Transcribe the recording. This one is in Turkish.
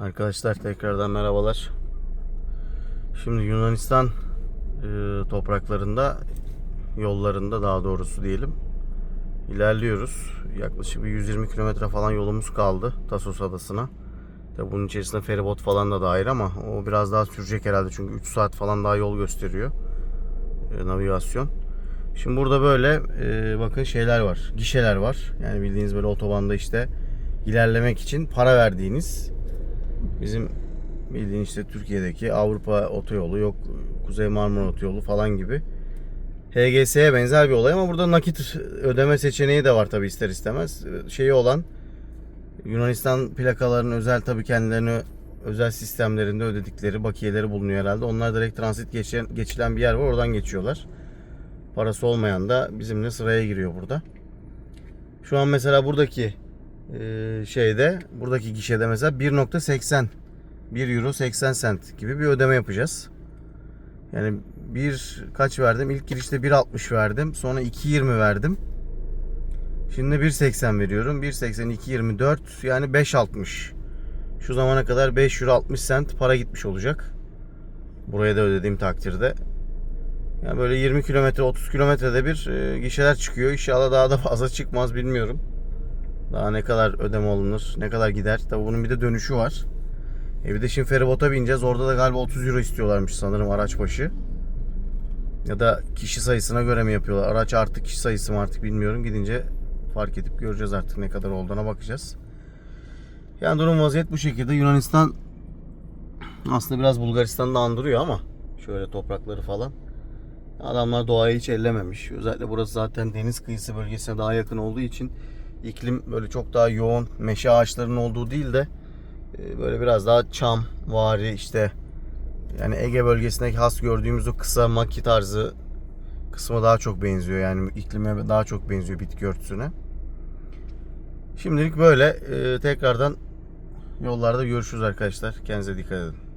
Arkadaşlar tekrardan merhabalar. Şimdi Yunanistan e, topraklarında yollarında daha doğrusu diyelim ilerliyoruz. Yaklaşık bir 120 kilometre falan yolumuz kaldı Tasos adasına. Tabi bunun içerisinde feribot falan da dahil ama o biraz daha sürecek herhalde çünkü 3 saat falan daha yol gösteriyor e, navigasyon. Şimdi burada böyle e, bakın şeyler var. Gişeler var. Yani bildiğiniz böyle otobanda işte ilerlemek için para verdiğiniz bizim bildiğin işte Türkiye'deki Avrupa otoyolu yok Kuzey Marmara otoyolu falan gibi HGS'ye benzer bir olay ama burada nakit ödeme seçeneği de var tabi ister istemez. Şeyi olan Yunanistan plakalarının özel tabi kendilerini özel sistemlerinde ödedikleri bakiyeleri bulunuyor herhalde. Onlar direkt transit geçilen, geçilen bir yer var oradan geçiyorlar. Parası olmayan da bizimle sıraya giriyor burada. Şu an mesela buradaki e, şeyde buradaki gişede mesela 1.80 1 euro 80 cent gibi bir ödeme yapacağız. Yani bir kaç verdim? İlk girişte 1.60 verdim. Sonra 2.20 verdim. Şimdi 1.80 veriyorum. 1.80 2.24 yani 5.60. Şu zamana kadar 5 euro 60 cent para gitmiş olacak. Buraya da ödediğim takdirde. Yani böyle 20 kilometre 30 kilometrede bir e, gişeler çıkıyor. İnşallah daha da fazla çıkmaz bilmiyorum. Daha ne kadar ödeme olunur, ne kadar gider. Tabi bunun bir de dönüşü var. E bir de şimdi feribota bineceğiz. Orada da galiba 30 euro istiyorlarmış sanırım araç başı. Ya da kişi sayısına göre mi yapıyorlar? Araç artık kişi sayısı mı artık bilmiyorum. Gidince fark edip göreceğiz artık ne kadar olduğuna bakacağız. Yani durum vaziyet bu şekilde. Yunanistan aslında biraz Bulgaristan'ı da andırıyor ama şöyle toprakları falan. Adamlar doğayı hiç ellememiş. Özellikle burası zaten deniz kıyısı bölgesine daha yakın olduğu için iklim böyle çok daha yoğun meşe ağaçlarının olduğu değil de e, böyle biraz daha çam vari işte yani Ege bölgesindeki has gördüğümüz o kısa maki tarzı kısma daha çok benziyor yani iklime daha çok benziyor bitki örtüsüne. Şimdilik böyle. E, tekrardan yollarda görüşürüz arkadaşlar. Kendinize dikkat edin.